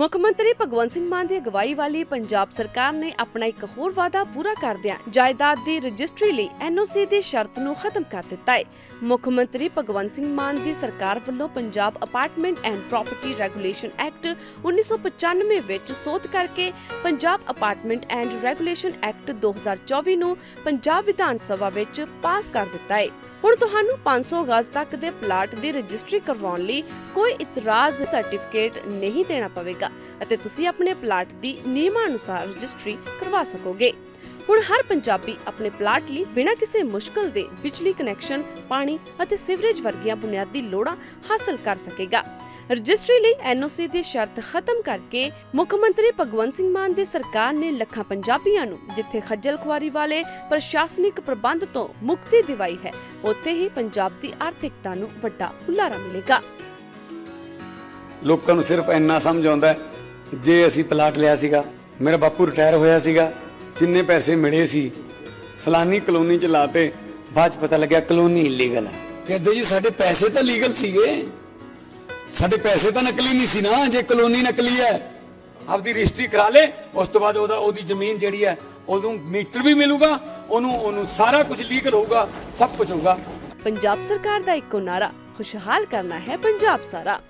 ਮੁੱਖ ਮੰਤਰੀ ਭਗਵੰਤ ਸਿੰਘ ਮਾਨ ਦੀ ਅਗਵਾਈ ਵਾਲੀ ਪੰਜਾਬ ਸਰਕਾਰ ਨੇ ਆਪਣਾ ਇੱਕ ਹੋਰ ਵਾਅਦਾ ਪੂਰਾ ਕਰਦਿਆਂ ਜਾਇਦਾਦ ਦੀ ਰਜਿਸਟਰੀ ਲਈ ਐਨਓਸੀ ਦੀ ਸ਼ਰਤ ਨੂੰ ਖਤਮ ਕਰ ਦਿੱਤਾ ਹੈ। ਮੁੱਖ ਮੰਤਰੀ ਭਗਵੰਤ ਸਿੰਘ ਮਾਨ ਦੀ ਸਰਕਾਰ ਵੱਲੋਂ Punjab apartment and property regulation act 1995 ਵਿੱਚ ਸੋਧ ਕਰਕੇ Punjab apartment and regulation act 2024 ਨੂੰ ਪੰਜਾਬ ਵਿਧਾਨ ਸਭਾ ਵਿੱਚ ਪਾਸ ਕਰ ਦਿੱਤਾ ਹੈ। ਹੁਣ ਤੁਹਾਨੂੰ 500 ਗਜ਼ ਤੱਕ ਦੇ ਪਲਾਟ ਦੀ ਰਜਿਸਟਰੀ ਕਰਵਾਉਣ ਲਈ ਕੋਈ ਇਤਰਾਜ਼ ਸਰਟੀਫਿਕੇਟ ਨਹੀਂ ਦੇਣਾ ਪਵੇਗਾ ਅਤੇ ਤੁਸੀਂ ਆਪਣੇ ਪਲਾਟ ਦੀ ਨਿਯਮਾਂ ਅਨੁਸਾਰ ਰਜਿਸਟਰੀ ਕਰਵਾ ਸਕੋਗੇ। ਹੁਣ ਹਰ ਪੰਜਾਬੀ ਆਪਣੇ ਪਲਾਟ ਲਈ ਬਿਨਾਂ ਕਿਸੇ ਮੁਸ਼ਕਲ ਦੇ ਬਿਜਲੀ ਕਨੈਕਸ਼ਨ, ਪਾਣੀ ਅਤੇ ਸੀਵਰੇਜ ਵਰਗੀਆਂ ਬੁਨਿਆਦੀ ਲੋੜਾਂ ਹਾਸਲ ਕਰ ਸਕੇਗਾ। ਰਜਿਸਟਰੀ ਲਈ ਐਨਓਸੀ ਦੀ ਸ਼ਰਤ ਖਤਮ ਕਰਕੇ ਮੁੱਖ ਮੰਤਰੀ ਭਗਵੰਤ ਸਿੰਘ ਮਾਨ ਦੀ ਸਰਕਾਰ ਨੇ ਲੱਖਾਂ ਪੰਜਾਬੀਆਂ ਨੂੰ, ਜਿੱਥੇ ਖੱਜਲ ਖੁਆਰੀ ਵਾਲੇ ਪ੍ਰਸ਼ਾਸਨਿਕ ਪ੍ਰਬੰਧ ਤੋਂ ਮੁਕਤੀ ਦਿਵਾਈ ਹੈ, ਉੱਥੇ ਹੀ ਪੰਜਾਬ ਦੀ ਆਰਥਿਕਤਾ ਨੂੰ ਵੱਡਾ ਹੁਲਾਰਾ ਮਿਲੇਗਾ। ਲੋਕਾਂ ਨੂੰ ਸਿਰਫ ਇੰਨਾ ਸਮਝ ਆਉਂਦਾ ਜੇ ਅਸੀਂ ਪਲਾਟ ਲਿਆ ਸੀਗਾ, ਮੇਰਾ ਬਾਪੂ ਰਿਟਾਇਰ ਹੋਇਆ ਸੀਗਾ ਜਿੰਨੇ ਪੈਸੇ ਮਿਲੇ ਸੀ ਫਲਾਨੀ ਕਲੋਨੀ ਚ ਲਾਤੇ ਬਾਅਦ ਚ ਪਤਾ ਲੱਗਿਆ ਕਲੋਨੀ ਇਲੀਗਲ ਹੈ। ਕਹਿੰਦੇ ਜੀ ਸਾਡੇ ਪੈਸੇ ਤਾਂ ਲੀਗਲ ਸੀਗੇ। ਸਾਡੇ ਪੈਸੇ ਤਾਂ ਨਕਲੀ ਨਹੀਂ ਸੀ ਨਾ ਜੇ ਕਲੋਨੀ ਨਕਲੀ ਹੈ। ਆਪਦੀ ਰਜਿਸਟਰੀ ਕਰਾ ਲੇ ਉਸ ਤੋਂ ਬਾਅਦ ਉਹਦਾ ਉਹਦੀ ਜ਼ਮੀਨ ਜਿਹੜੀ ਹੈ ਉਹਨੂੰ ਮੀਟਰ ਵੀ ਮਿਲੂਗਾ ਉਹਨੂੰ ਉਹਨੂੰ ਸਾਰਾ ਕੁਝ ਲੀਗਲ ਹੋਊਗਾ ਸਭ ਕੁਝ ਹੋਊਗਾ। ਪੰਜਾਬ ਸਰਕਾਰ ਦਾ ਇੱਕੋ ਨਾਰਾ ਖੁਸ਼ਹਾਲ ਕਰਨਾ ਹੈ ਪੰਜਾਬ ਸਾਰਾ।